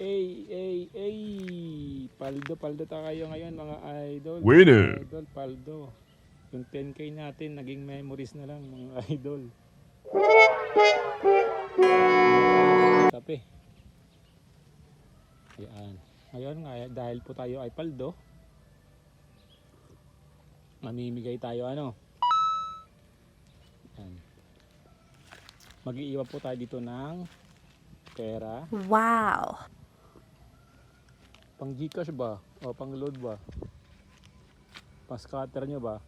ay, ay, ay. Paldo, paldo tayo ngayon mga idol. Winner. Mga Idol, paldo. Yung 10k natin, naging memories na lang mga idol. Kape. Ayan. Ngayon nga, dahil po tayo ay paldo, mamimigay tayo ano. Ayan. Mag-iiwan po tayo dito ng pera. Wow. Pang Gcash ba? O pang load ba? Pang scatter nyo ba?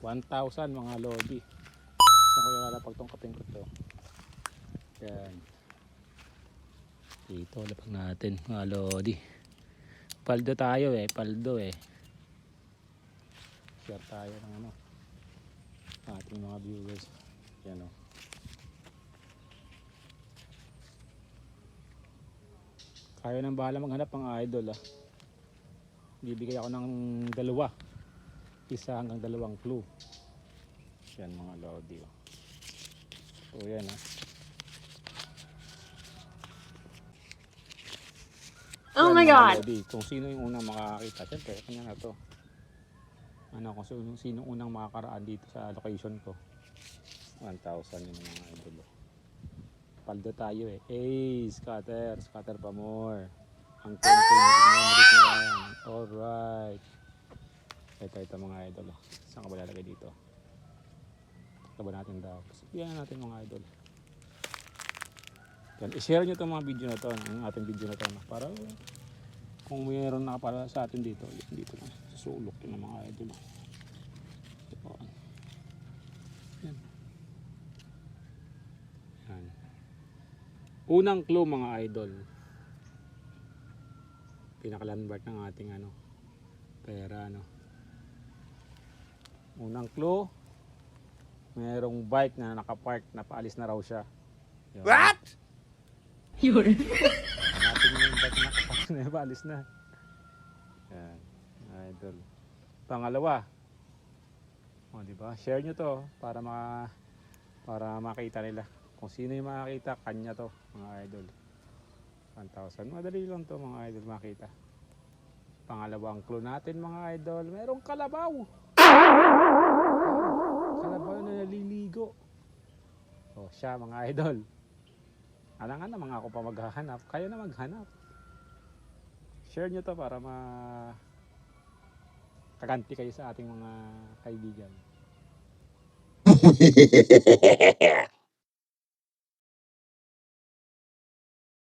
1,000 mga lodi. Saan ko lalapag tong kapeng ko to? Yan. Dito lapag natin mga lodi. Paldo tayo eh. Paldo eh. Share tayo ng ano. Ating mga viewers. Yan o. Kaya nang bahala maghanap ng idol ah. Bibigay ako ng dalawa. Isa hanggang dalawang clue. Yan mga lodi. oh. So yan ah. Oh Yan, my God. lodi. Kung sino yung unang makakakita. Siyempre, kanya na to. Ano kung sino, sino unang makakaraan dito sa location ko. 1,000 yun ang mga idol. oh. Paldo tayo eh. Ay, scatter. Scatter pa more. Ang 10 memories na lang. Alright. Ito, ito mga idol. Saan ka ba lalagay dito? Ito natin daw? Yan natin mga idol. Yan. I-share nyo itong mga video na to. Ang ating video na to. Para kung mayroon na para sa atin dito. Dito na. Sa sulok yun ng mga idol. oh. Ito. Yan. Yan. Unang clue mga idol. Pinakalandmark ng ating ano, pera ano. Unang clue, merong bike na nakapark, napaalis na raw siya. Yun. What? Yun. Hanapin mo yung bike na nakapark na napaalis na. Yan, idol. Pangalawa, o di ba? Share nyo to para ma para makita nila. Kung sino yung makakita, kanya to, mga idol. 1,000. Madali lang to mga idol makita. Pangalawang clue natin mga idol, merong kalabaw. Kalabaw na naliligo. O siya mga idol. Alangan na mga ako pa maghahanap. Kayo na maghanap. Share nyo to para ma kaganti kayo sa ating mga kaibigan.